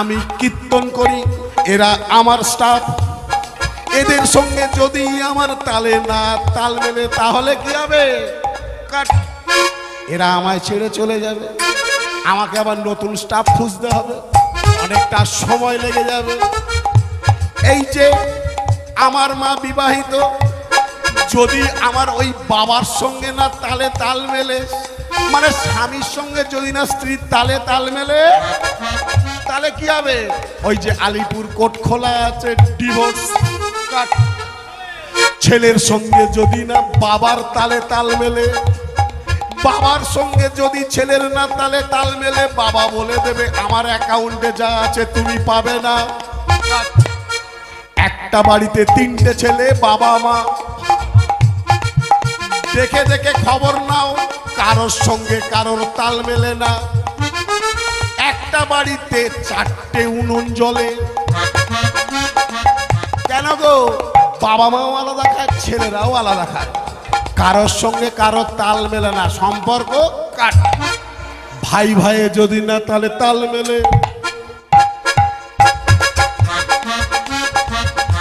আমি কীর্তন করি, এরা আমার স্টাফ এদের সঙ্গে যদি আমার তালে না তাল মেলে, তাহলে কি হবে? কাট। এরা আমায় ছেড়ে চলে যাবে। আমাকে আবার নতুন স্টাফ খুঁজতে হবে। অনেকটা সময় লেগে যাবে। এই যে আমার মা বিবাহিত, যদি আমার ওই বাবার সঙ্গে না তালে তাল মেলে মানে স্বামীর সঙ্গে যদি না স্ত্রীর তালে তাল মেলে তাহলে কি হবে? ওই যে আলিপুর কোট খোলা আছে ডিভোর্স ছেলের সঙ্গে যদি না, বাবার তালে তাল মেলে। বাবার সঙ্গে যদি ছেলের না তালে তাল মেলে, বাবা বলে দেবে, আমার অ্যাকাউন্টে যা আছে তুমি পাবে না। একটা বাড়িতে তিনটে ছেলে, বাবা, মা। দেখে দেখে খবর নাও, কারোর সঙ্গে কারোর তাল মেলে না। একটা বাড়িতে চারটে উনুন জলে কেন গো? বাবা মাও আলাদা খায়, ছেলেরাও আলাদা খায়। কারোর সঙ্গে কারোর তাল মেলে না, সম্পর্ক কাট ভাই ভাইয়ে যদি না তাহলে তাল মেলে।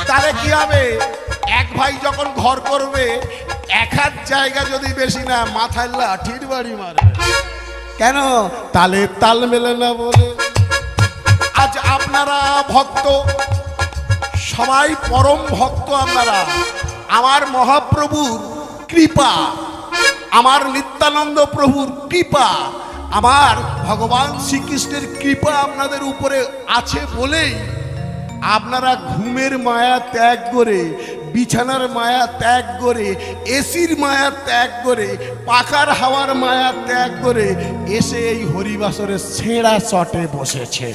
তাহলে কি হবে? এক ভাই যখন ঘর করবে, এক হাত জায়গা যদি বেশি না, মাথায় লাঠির বাড়ি মারে কেন? তালে তাল মেলে না বলে। আপনারা ভক্ত, সবাই পরম ভক্ত আপনারা। আমার মহাপ্রভুর কৃপা, আমার নিত্যানন্দ প্রভুর কৃপা, আমার ভগবান শ্রীকৃষ্ণের কৃপা আপনাদের উপরে আছে বলেই আপনারা ঘুমের মায়া ত্যাগ করে, বিছানার মায়া ত্যাগ করে, এসির মায়া ত্যাগ করে, পাখার হাওয়ার মায়া ত্যাগ করে এসে এই হরিবাসরের ছেঁড়া চটে বসেছে।